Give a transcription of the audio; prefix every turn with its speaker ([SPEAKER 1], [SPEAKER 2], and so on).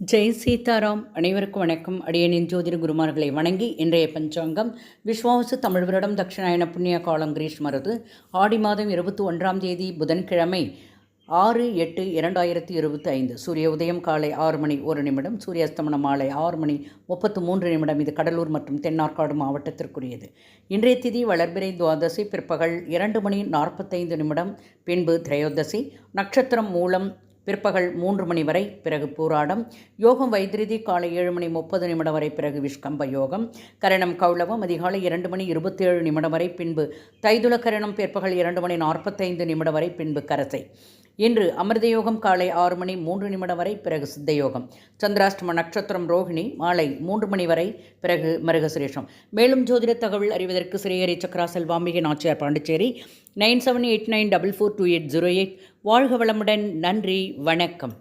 [SPEAKER 1] ஜெய் சீதாராம் அனைவருக்கும் வணக்கம். அடியனின் ஜோதிட குருமார்களை வணங்கி இன்றைய பஞ்சாங்கம் விஸ்வாசு தமிழ் வருடம் தட்சிணாயன புண்ணிய காலம் கிரீஷ்மரது ஆடி மாதம் இருபத்தி ஒன்றாம் தேதி புதன்கிழமை ஆறு எட்டு இரண்டாயிரத்தி இருபத்தி ஐந்து. சூரிய உதயம் காலை ஆறு மணி ஒரு நிமிடம் சூரிய அஸ்தமன மாலை ஆறு மணி முப்பத்து மூன்று நிமிடம். இது கடலூர் மற்றும் தென்னார்காடு மாவட்டத்திற்குரியது. இன்றைய திதி வளர்பிறை துவாதசி பிற்பகல் இரண்டு மணி நாற்பத்தைந்து நிமிடம் பின்பு திரையோதசி. நட்சத்திரம் மூலம் பிற்பகல் மூன்று மணி வரை பிறகு பூராடம். யோகம் வைத்திருதி காலை ஏழு மணி முப்பது நிமிடம் வரை பிறகு விஷ்கம்ப யோகம். கரணம் கௌளவம் அதிகாலை இரண்டு மணி இருபத்தேழு நிமிடம் வரை பின்பு தைதுல கரணம் பிற்பகல் இரண்டு மணி நாற்பத்தைந்து நிமிடம் வரை பின்பு கரசை. இன்று அமிர்தயோகம் காலை ஆறு மணி மூன்று நிமிடம் வரை பிறகு சித்தயோகம். சந்திராஷ்டம நட்சத்திரம் ரோஹிணி மாலை மூன்று மணி வரை பிறகு மருகசுரேஷம். மேலும் ஜோதிட தகவல் அறிவதற்கு Srihari Chakra Selvambigai Nachiyar Pondicherry nine seven eight nine double four two eight zero eight. வாழ்க வளமுடன் நன்றி வணக்கம்.